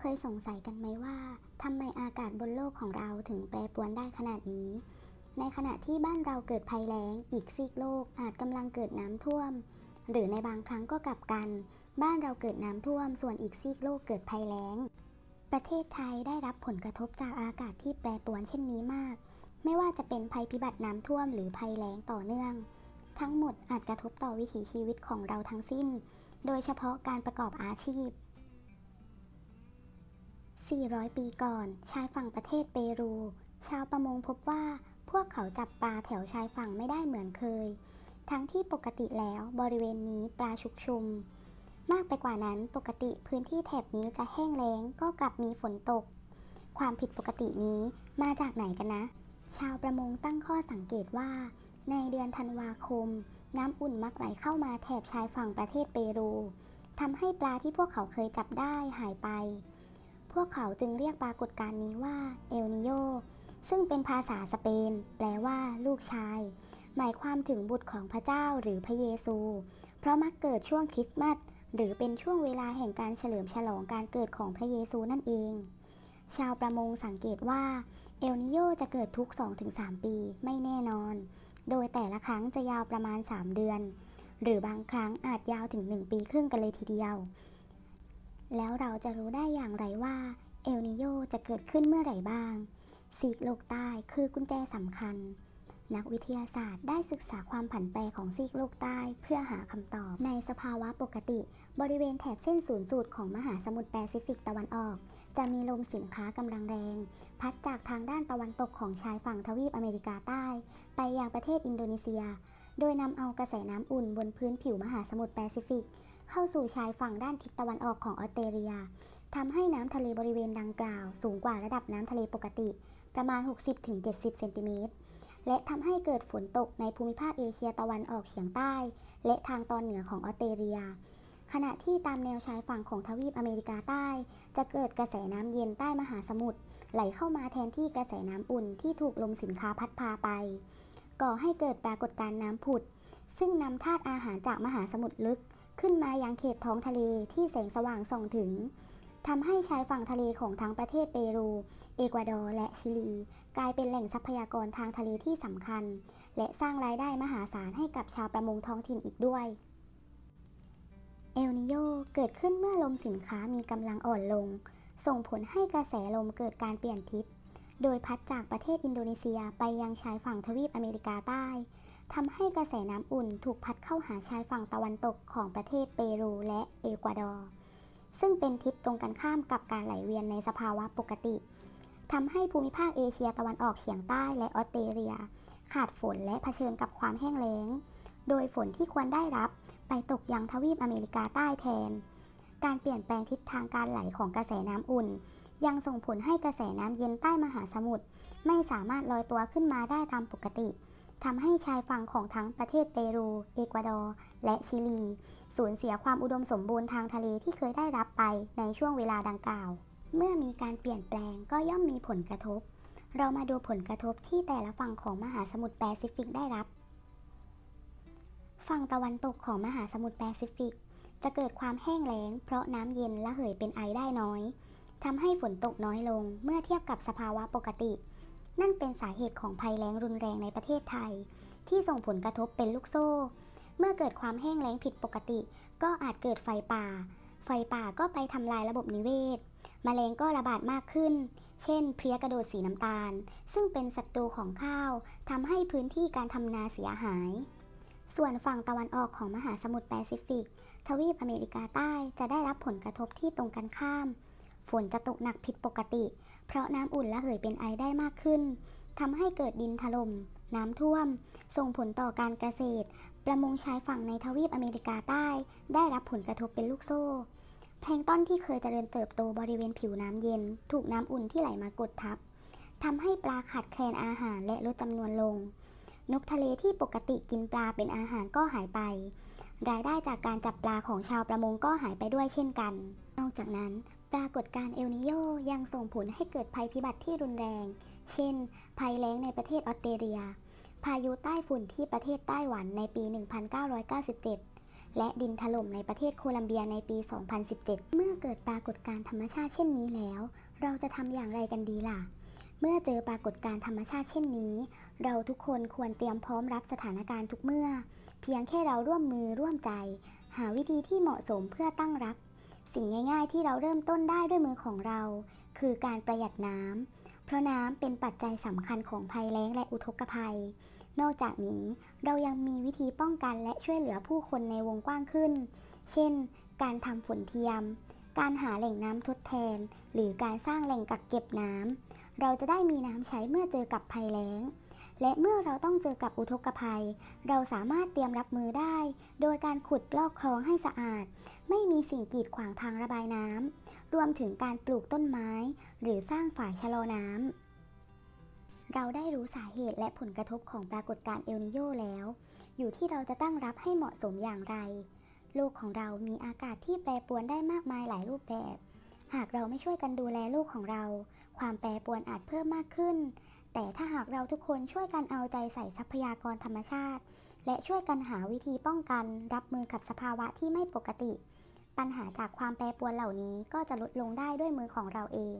เคยสงสัยกันไหมว่าทำไมอากาศบนโลกของเราถึงแปรปรวนได้ขนาดนี้ ในขณะที่บ้านเราเกิดภัยแล้ง อีกซีกโลกอาจกำลังเกิดน้ำท่วม หรือในบางครั้งก็กลับกัน บ้านเราเกิดน้ำท่วม ส่วนอีกซีกโลกเกิดภัยแล้ง ประเทศไทยได้รับผลกระทบจากอากาศที่แปรปรวนเช่นนี้มาก ไม่ว่าจะเป็นภัยพิบัติน้ำท่วมหรือภัยแล้งต่อเนื่อง ทั้งหมดอาจกระทบต่อวิถีชีวิตของเราทั้งสิ้น โดยเฉพาะการประกอบอาชีพ 400 ปีก่อน ชายฝั่งประเทศเปรู ชาวประมงพบว่าพวกเขาจับปลาแถวชายฝั่งไม่ได้เหมือนเคย ทั้งที่ปกติแล้วบริเวณนี้ปลาชุกชุม มากไปกว่านั้นปกติพื้นที่แถบนี้จะแห้งแล้งก็กลับมีฝนตก ความผิดปกตินี้มาจากไหนกันนะ ชาวประมงตั้งข้อสังเกตว่า ในเดือนธันวาคม น้ำอุ่นมักไหลเข้ามาแถบชายฝั่งประเทศเปรูทำให้ปลาที่พวกเขาเคยจับได้หายไป พวกเขาจึงเรียกปรากฏการณ์นี้ว่าเอลนิโยซึ่งเป็นภาษาสเปน แปลว่า ลูกชาย หมายความถึงบุตรของพระเจ้าหรือพระเยซู เพราะมักเกิดช่วงคริสต์มาสหรือเป็นช่วงเวลาแห่งการเฉลิมฉลองการเกิดของพระเยซูนั่นเอง ชาวประมงสังเกตว่าเอลนิโยจะเกิดทุก 2-3 ปีไม่แน่นอน โดยแต่ละครั้งจะยาวประมาณ 3 เดือน หรือบางครั้งอาจยาวถึง 1 ปีครึ่งกันเลยทีเดียว แล้วเราจะรู้ได้อย่างไรว่าเอลนิโยจะเกิดขึ้นเมื่อไหร่บ้างซีกโลกใต้คือกุญแจสำคัญ นักวิทยาศาสตร์ได้ศึกษาความผันแปรของซีกโลกใต้เพื่อหาคำตอบ ในสภาวะปกติ บริเวณแถบเส้นศูนย์สูตรของมหาสมุทรแปซิฟิกตะวันออก จะมีลมสินค้ากำลังแรง พัดจากทางด้านตะวันตกของชายฝั่งทวีปอเมริกาใต้ ไปยังประเทศอินโดนีเซีย โดยนำเอากระแสน้ำอุ่นบนพื้นผิวมหาสมุทรแปซิฟิก เข้าสู่ชายฝั่งด้านทิศตะวันออกของออสเตรเลียทำให้น้ำทะเลบริเวณดังกล่าว สูงกว่าระดับน้ำทะเลปกติ ประมาณ 60-70 เซนติเมตร และทำให้เกิดฝนตกในภูมิภาคเอเชียตะวันออกเฉียงใต้ และทางตอนเหนือของออสเตรเลีย ขณะที่ตามแนวชายฝั่งของทวีปอเมริกาใต้ จะเกิดกระแสน้ำเย็นใต้มหาสมุทรไหลเข้ามาแทนที่กระแสน้ำอุ่นที่ถูกลมสินค้าพัดพาไป ก่อให้เกิดปรากฏการณ์น้ำผุด ซึ่งนำธาตุอาหารจากมหาสมุทรลึก ขึ้นมายังเขตท้องทะเลที่แสงสว่างส่องถึงทำให้ชายฝั่งทะเลของทั้งประเทศเปรู เอกวาดอร์ และชิลี กลายเป็นแหล่งทรัพยากรทางทะเลที่สำคัญ และสร้างรายได้มหาศาลให้กับชาวประมงท้องถิ่นอีกด้วย เอลนิโยเกิดขึ้นเมื่อลมสินค้ามีกำลังอ่อนลง ส่งผลให้กระแสลมเกิดการเปลี่ยนทิศ โดยพัดจากประเทศอินโดนีเซียไปยังชายฝั่งทวีปอเมริกาใต้ทำให้กระแสน้ำอุ่นถูกพัดเข้าหาชายฝั่งตะวันตกของประเทศเปรูและเอกวาดอร์ ซึ่งเป็นทิศตรงกันข้ามกับการไหลเวียนในสภาวะปกติทำให้ภูมิภาคเอเชียตะวันออกเฉียงใต้และออสเตรเลีย ขาดฝนและเผชิญกับความแห้งแล้ง โดยฝนที่ควรได้รับไปตกยังทวีปอเมริกาใต้แทน การเปลี่ยนแปลงทิศทางการไหลของกระแสน้ำอุ่น ยังส่งผลให้กระแสน้ำเย็นใต้มหาสมุทรไม่สามารถลอยตัวขึ้นมาได้ตามปกติทำให้ชายฝั่งของทั้งประเทศเปรู เอกวาดอร์ และชิลี สูญเสียความอุดมสมบูรณ์ทางทะเลที่เคยได้รับไปในช่วงเวลาดังกล่าว เมื่อมีการเปลี่ยนแปลงก็ย่อมมีผลกระทบ เรามาดูผลกระทบที่แต่ละฝั่งของมหาสมุทรแปซิฟิกได้รับ ฝั่งตะวันตกของมหาสมุทรแปซิฟิก จะเกิดความแห้งแล้ง เพราะน้ำเย็นระเหยเป็นไอได้น้อย ทำให้ฝนตกน้อยลงเมื่อเทียบกับสภาวะปกติ นั่นเป็นสาเหตุของภัยแล้งรุนแรงในประเทศไทย ที่ส่งผลกระทบเป็นลูกโซ่ เมื่อเกิดความแห้งแล้งผิดปกติ ก็อาจเกิดไฟป่า ไฟป่าก็ไปทำลายระบบนิเวศมแมลงก็ระบาดมากขึ้น เช่น เพลี้ยกระโดดสีน้ำตาล ซึ่งเป็นศัตรูของข้าวทำให้พื้นที่การทำนาเสียหาย ส่วนฝั่งตะวันออกของมหาสมุทรแปซิฟิก ทวีปอเมริกาใต้จะได้รับผลกระทบที่ตรงกันข้าม ฝนจะตกหนักผิดปกติ เพราะน้ำอุ่นระเหยเป็นไอได้มากขึ้นทำให้เกิดดินถล่ม น้ำท่วม ส่งผลต่อการเกษตร ประมงชายฝั่งในทวีปอเมริกาใต้ ได้รับผลกระทบเป็นลูกโซ่ แพลงต้นที่เคยเจริญเติบโตบริเวณผิวน้ำเย็น ถูกน้ำอุ่นที่ไหลมากดทับทำให้ปลาขาดแคลนอาหารและลดจำนวนลง นกทะเลที่ปกติกินปลาเป็นอาหารก็หายไป รายได้จากการจับปลาของชาวประมงก็หายไปด้วยเช่นกัน นอกจากนั้น ปรากฏการ์เอลนิโยยังส่งผลให้เกิดภัยพิบัติที่รุนแรง เช่น ภัยแล้งในประเทศออสเตรเลีย พายุใต้ฝุ่นที่ประเทศไต้หวันในปี 1997 และดินถล่มในประเทศโคลัมเบียในปี 2017 เมื่อเกิดปรากฏการ์ธรรมชาติเช่นนี้แล้ว เราจะทำอย่างไรกันดีล่ะ เมื่อเจอปรากฏการ์ธรรมชาติเช่นนี้ เราทุกคนควรเตรียมพร้อมรับสถานการณ์ทุกเมื่อ เพียงแค่เราร่วมมือร่วมใจ หาวิธีที่เหมาะสมเพื่อตั้งรับ สิ่งง่ายๆ ที่เราเริ่มต้นได้ด้วยมือของเรา คือการประหยัดน้ำ เพราะน้ำเป็นปัจจัยสำคัญของภัยแล้งและอุทกภัย นอกจากนี้เรายังมีวิธีป้องกันและช่วยเหลือผู้คนในวงกว้างขึ้น เช่น การทำฝนเทียม การหาแหล่งน้ำทดแทน หรือการสร้างแหล่งกักเก็บน้ำ เราจะได้มีน้ำใช้เมื่อเจอกับภัยแล้ง และเมื่อเราต้องเจอกับอุทกภัย เราสามารถเตรียมรับมือได้ โดยการขุดลอกคลองให้สะอาด ไม่มีสิ่งกีดขวางทางระบายน้ำรวมถึงการปลูกต้นไม้ หรือสร้างฝายชะลอน้ำเราได้รู้สาเหตุและผลกระทบของปรากฏการณ์เอลนิโยแล้ว อยู่ที่เราจะตั้งรับให้เหมาะสมอย่างไร โลกของเรามีอากาศที่แปรปรวนได้มากมายหลายรูปแบบ หากเราไม่ช่วยกันดูแลโลกของเรา ความแปรปรวนอาจเพิ่มมากขึ้น แต่ถ้าหากเราทุกคนช่วยกันเอาใจใส่ทรัพยากรธรรมชาติ และช่วยกันหาวิธีป้องกัน รับมือกับสภาวะที่ไม่ปกติ ปัญหาจากความแปรปรวนเหล่านี้ก็จะลดลงได้ด้วยมือของเราเอง